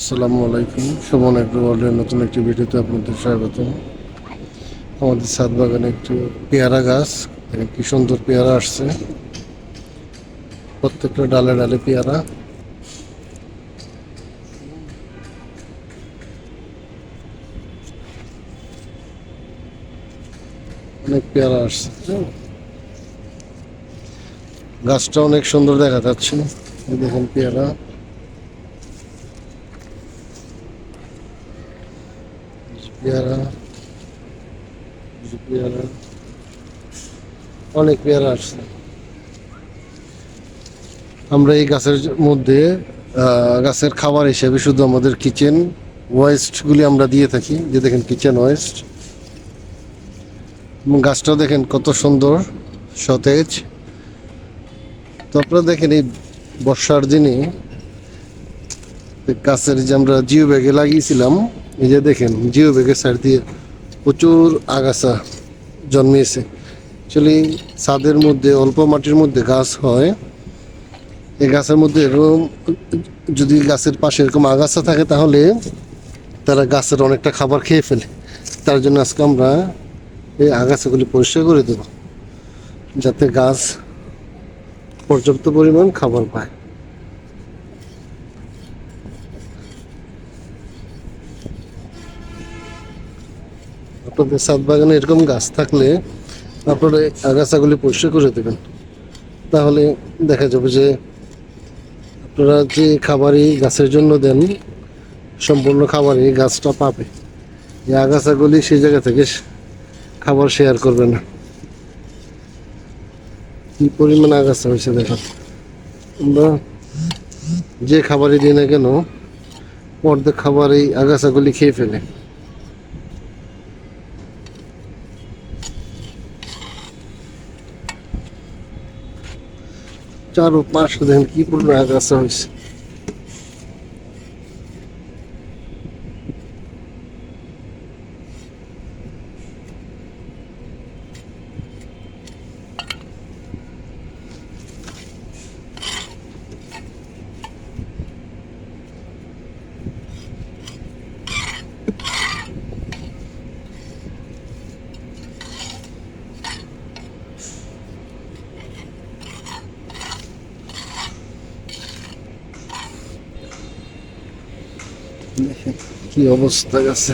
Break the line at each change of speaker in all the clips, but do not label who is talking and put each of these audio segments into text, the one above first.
আসসালামু আলাইকুম। শোভন এগ্রো নতুন একটি ভিডিওতে আপনাদের স্বাগত আমাদের ছাদ বাগানে একটি পেয়ারা গাছ কি সুন্দর পেয়ারা আসছে। প্রত্যেকটা ডালে ডালে পেয়ারা। অনেক পেয়ারা আসছে গাছটা অনেক সুন্দর দেখা যাচ্ছে। দেখেন পেয়ারা। অনেক পেয়ারা আসছে আমরা এই গাছের মধ্যে গাছের খাবার হিসেবে শুধু আমাদের কিচেন ওয়েস্টগুলি আমরা দিয়ে থাকি যে দেখেন কিচেন ওয়েস্ট এবং গাছটাও দেখেন কত সুন্দর সতেজ তো আপনারা দেখেন এই বর্ষার দিনে গাছের যে আমরা জিও ব্যাগে লাগিয়েছিলাম যে দেখেন জিও ব্যাগের সাইড দিয়ে প্রচুর আগাছা জন্মিয়েছে। অ্যাকচুয়ালি ছাদের মধ্যে, অল্প মাটির মধ্যে গাছ হয়। এই গাছের মধ্যে এরকম, যদি গাছের পাশে এরকম আগাছা থাকে তাহলে তারা গাছের অনেকটা খাবার খেয়ে ফেলে। তার জন্য আজকে আমরা এই আগাছাগুলি পরিষ্কার করে দেব, যাতে গাছ পর্যাপ্ত পরিমাণ খাবার পায়। আপনাদের ছাদ বাগানে এরকম গাছ থাকলে আপনারা আগাছাগুলি পরিষ্কার করে দেবেন। তাহলে দেখা যাবে যে আপনারা যে খাবারই গাছের জন্য দেন, সম্পূর্ণ খাবারই গাছটা পাবে। এই আগাছাগুলি সেই জায়গা থেকে খাবার শেয়ার করবে না। কি পরিমাণ আগাছা হয়েছে দেখেন। আমরা যে খাবারই দিই না কেন, অর্ধেক খাবার এই আগাছাগুলি খেয়ে ফেলে। চারো পাঁচশো দেখেন কি পরিমাণ আগাছা হয়েছে? কি অবস্থা গেছে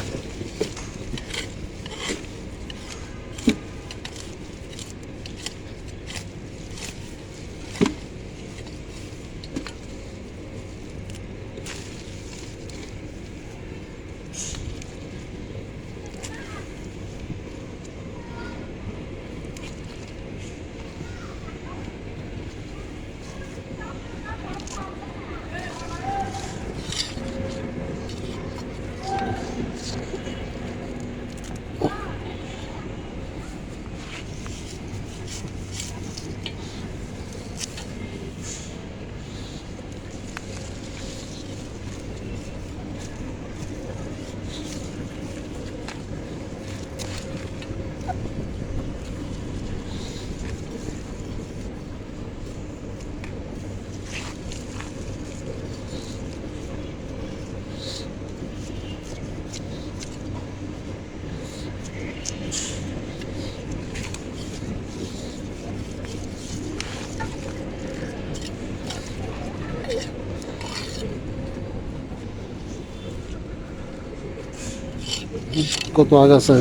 কত আগাছা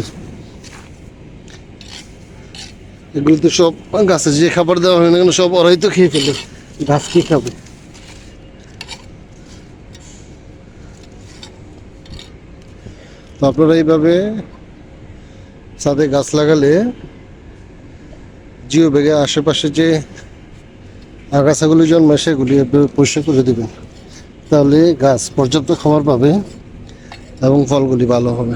এগুলো তো সব গাছে যে খাবার দেওয়া হয় না কেন সব ওরাই তো খেয়ে ফেলে। গাছ কি খাবে? তো আপনারা এইভাবে ছাদে গাছ লাগালে জিও বেগে আশেপাশে যে আগাছাগুলি জন্মায় সেগুলি পরিষ্কার করে দেবেন। তাহলে গাছ পর্যাপ্ত খাবার পাবে এবং ফলগুলি ভালো হবে।